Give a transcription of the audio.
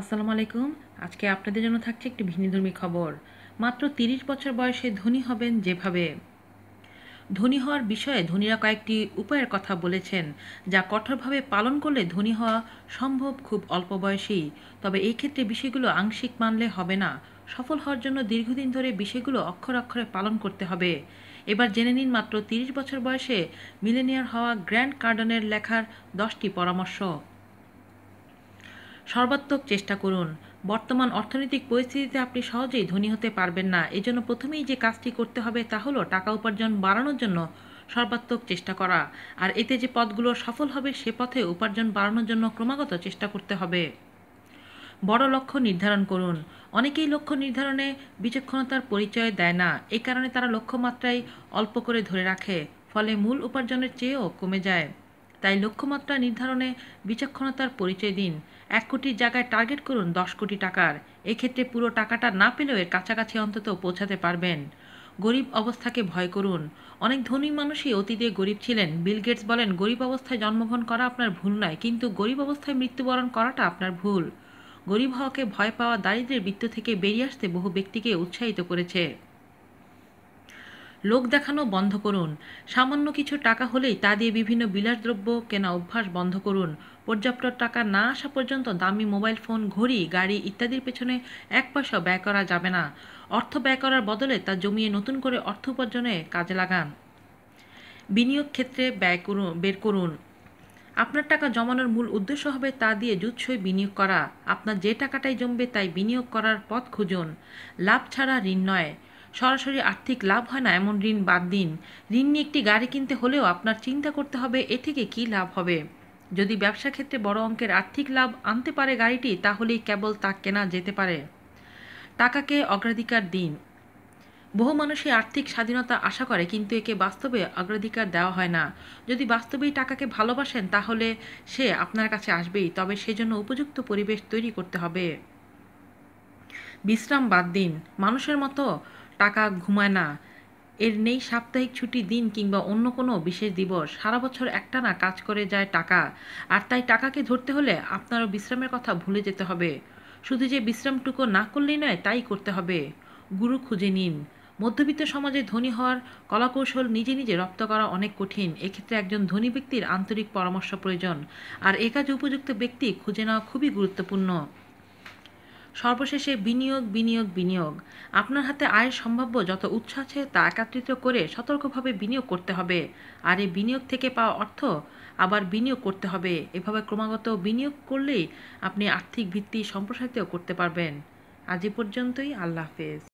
আসসালামু আলাইকুম। আজকে আপনাদের জন্য থাকছে একটি ভিন্নধর্মী খবর। মাত্র তিরিশ বছর বয়সে ধনী হবেন যেভাবে। ধনী হওয়ার বিষয়ে ধনীরা কয়েকটি উপায়ের কথা বলেছেন, যা কঠোরভাবে পালন করলে ধনী হওয়া সম্ভব খুব অল্প বয়সেই তবে এই ক্ষেত্রে বিষয়গুলো আংশিক মানলে হবে না। সফল হওয়ার জন্য দীর্ঘদিন ধরে বিষয়গুলো অক্ষর অক্ষরে পালন করতে হবে। এবার জেনে নিন মাত্র তিরিশ বছর বয়সে মিলেনিয়ার হওয়া গ্র্যান্ড কার্ডনের লেখার দশটি পরামর্শ। সর্বাত্মক চেষ্টা করুন। বর্তমান অর্থনৈতিক পরিস্থিতিতে আপনি সহজেই ধনী হতে পারবেন না। এজন্য প্রথমেই যে কাজটি করতে হবে তা হলো টাকা উপার্জন বাড়ানোর জন্য সর্বাত্মক চেষ্টা করা। আর এতে যে পথগুলো সফল হবে সে পথে উপার্জন বাড়ানোর জন্য ক্রমাগত চেষ্টা করতে হবে। বড় লক্ষ্য নির্ধারণ করুন। অনেকেই লক্ষ্য নির্ধারণে বিচক্ষণতার পরিচয় দেয় না। এই কারণে তারা লক্ষ্যমাত্রায় অল্প করে ধরে রাখে, ফলে মূল উপার্জনের চেয়েও কমে যায়। তাই লক্ষ্যমাত্রা নির্ধারণে বিচক্ষণতার পরিচয় দিন। এক কোটির জায়গায় টার্গেট করুন দশ কোটি টাকার। এক্ষেত্রে পুরো টাকাটা না পেলেও এর কাছাকাছি অন্তত পৌঁছাতে পারবেন। গরিব অবস্থাকে ভয় করুন। অনেক ধনী মানুষই অতীতে গরিব ছিলেন। বিল গেটস বলেন, গরিব অবস্থায় জন্মগ্রহণ করা আপনার ভুল নয়, কিন্তু গরিব অবস্থায় মৃত্যুবরণ করাটা আপনার ভুল। গরিব হওয়াকে ভয় পাওয়া দারিদ্রের বৃত্ত থেকে বেরিয়ে আসতে বহু ব্যক্তিকে উৎসাহিত করেছে। লোক দেখানো বন্ধ করুন। সামান্য কিছু টাকা হলেই তা দিয়ে বিভিন্ন বিলাসদ্রব্য কেনা অভ্যাস বন্ধ করুন। পর্যাপ্ত টাকা না আসা পর্যন্ত দামি মোবাইল ফোন, ঘড়ি, গাড়ি ইত্যাদির পেছনে এক পয়সা ব্যয় করা যাবে না। অর্থ ব্যয় করার বদলে তা জমিয়ে নতুন করে অর্থ উপার্জনে কাজে লাগান। বিনিয়োগ ক্ষেত্রে ব্যয় করুন, বের করুন। আপনার টাকা জমানোর মূল উদ্দেশ্য হবে তা দিয়ে জুৎসই বিনিয়োগ করা। আপনার যে টাকাটাই জমবে তাই বিনিয়োগ করার পথ খুঁজুন। লাভ ছাড়া ঋণ নয়। সরাসরি আর্থিক লাভ হয় না, এমন ঋণ বাদ দিন। ঋণ নিয়ে একটি গাড়ি কিনতে হলেও আপনার চিন্তা করতে হবে, এ থেকে কী লাভ হবে? যদি ব্যবসা ক্ষেত্রে বড় অঙ্কের আর্থিক লাভ আনতে পারে গাড়িটি, তাহলেই কেবল তা কেনা যেতে পারে। টাকাকে অগ্রাধিকার দিন। বহু মানুষই আর্থিক স্বাধীনতা আশা করে, কিন্তু একে বাস্তবে অগ্রাধিকার দেওয়া হয় না। যদি বাস্তবেই টাকাকে ভালোবাসেন, তাহলে সে আপনার কাছে আসবেই, তবে সেজন্য উপযুক্ত পরিবেশ তৈরি করতে হবে। বিশ্রাম বাদ দিন। মানুষের মতো টাকা ঘুমায় না। এর নেই সাপ্তাহিক ছুটি দিন কিংবা অন্য কোনো বিশেষ দিবস। সারা বছর একটানা কাজ করে যায় টাকা। আর তাই টাকাকে ধরতে হলে আপনারও বিশ্রামের কথা ভুলে যেতে হবে। শুধু যে বিশ্রামটুকু না করলেই নয়, তাই করতে হবে। গুরু খুঁজে নিন। মধ্যবিত্ত সমাজে ধনী হওয়ার কলাকৌশল নিজে নিজে রপ্ত করা অনেক কঠিন। এক্ষেত্রে একজন ধনী ব্যক্তির আন্তরিক পরামর্শ প্রয়োজন। আর এ উপযুক্ত ব্যক্তি খুঁজে নেওয়া খুবই গুরুত্বপূর্ণ। সর্বশেষে বিনিয়োগ বিনিয়োগ বিনিয়োগ। আপনার হাতে আয়ের সম্ভাব্য যত উৎস আছে তা একত্রিত করে সতর্কভাবে বিনিয়োগ করতে হবে। আর এই বিনিয়োগ থেকে পাওয়া অর্থ আবার বিনিয়োগ করতে হবে। এভাবে ক্রমাগত বিনিয়োগ করলেই আপনি আর্থিক ভিত্তি সম্প্রসারিত করতে পারবেন। আজ এ পর্যন্তই। আল্লাহ হাফেজ।